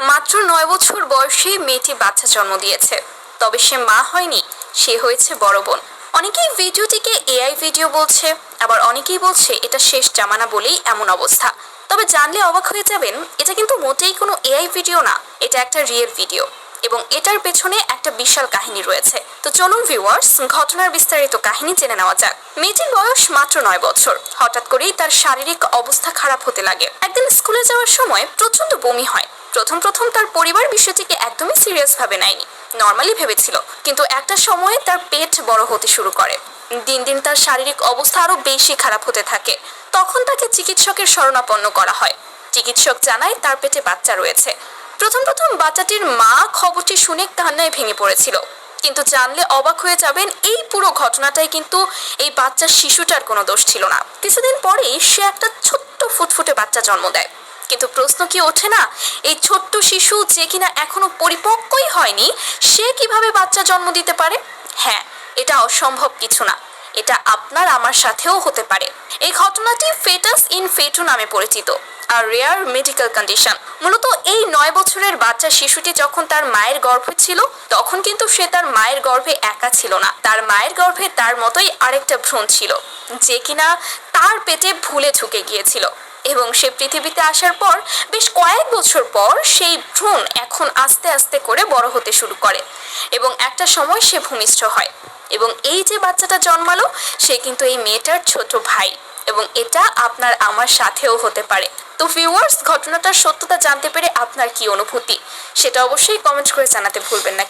মাত্র নয় বছর বয়সে মেয়েটি বাচ্চা জন্ম দিয়েছে। তবে সে মা হয়নি, সে হয়েছে বড় বোন। অনেকেই ভিডিওটিকে এআই ভিডিও বলছে, আবার অনেকেই বলছে এটা শেষ জামানা বলেই এমন অবস্থা। তবে জানলে অবাক হয়ে যাবেন, এটা কিন্তু মোটেই কোনো এআই ভিডিও না, এটা একটা রিয়েল ভিডিও। এবং এটার পেছনে একটা বিশাল কাহিনী রয়েছে। তো চলুন ভিউয়ার্স ঘটনার বিস্তারিত কাহিনী জেনে নেওয়া যাক। মেয়েটির বয়স মাত্র নয় বছর। হঠাৎ করেই তার শারীরিক অবস্থা খারাপ হতে লাগে। একদিন স্কুলে যাওয়ার সময় প্রচণ্ড বমি হয়। প্রথম প্রথম তার পরিবার বিষয়টিকে একদমই সিরিয়াস ভাবে নেয়নি। নর্মালি ভেবেছিল, কিন্তু একটা সময়ে তার পেট বড় হতে শুরু করে। দিন দিন তার শারীরিক অবস্থা আরও বেশি খারাপ হতে থাকে। তখন তাকে চিকিৎসকের শরণাপন্ন করা হয়। চিকিৎসক জানায় তার পেটে বাচ্চা রয়েছে। প্রথম প্রথম বাচ্চাটির মা খবরটি শুনে কান্নায় ভেঙে পড়েছিল। কিন্তু জানলে অবাক হয়ে যাবেন, এই পুরো ঘটনাটাই কিন্তু এই বাচ্চার শিশুটার কোনো দোষ ছিল না। কিছুদিন পরেই সে একটা ছোট্ট ফুটফুটে বাচ্চা জন্ম দেয়। কিন্তু প্রশ্ন কি ওঠে না? এই ছোট্ট শিশু যে কিনা এখনও পরিপক্কই হয়নি, সে কীভাবে বাচ্চা জন্ম দিতে পারে? হ্যাঁ এটা অসম্ভব কিছু না। এটা আপনার আমার সাথেও হতে পারে। এই ঘটনাটি ফেটাস ইন ফেটু নামে পরিচিত। আর রেয়ার মেডিকেল কন্ডিশন। মূলত এই নয় বছরের বাচ্চা শিশুটি যখন তার মায়ের গর্ভে ছিল, তখন কিন্তু সে তার মায়ের গর্ভে একা ছিল না। তার মায়ের গর্ভে তার মতোই আরেকটা ভ্রূণ ছিল, যে কিনা তার পেটে ভুলে ঢুকে গিয়েছিল। এবং সে পৃথিবীতে আসার পর বেশ কয়েক বছর পর সেই ভ্রূণ এখন আস্তে আস্তে করে বড় হতে শুরু করে এবং একটা সময় সে ভূমিষ্ঠ হয় এবং এই যে বাচ্চাটা জন্মালো, সে কিন্তু এই মেয়েটার ছোট ভাই এবং এটা আপনার আমার সাথেও হতে পারে। তো ভিউয়ার্স ঘটনাটার সত্যতা জানতে পেরে আপনার কি অনুভূতি? সেটা অবশ্যই কমেন্ট করে জানাতে ভুলবেন না।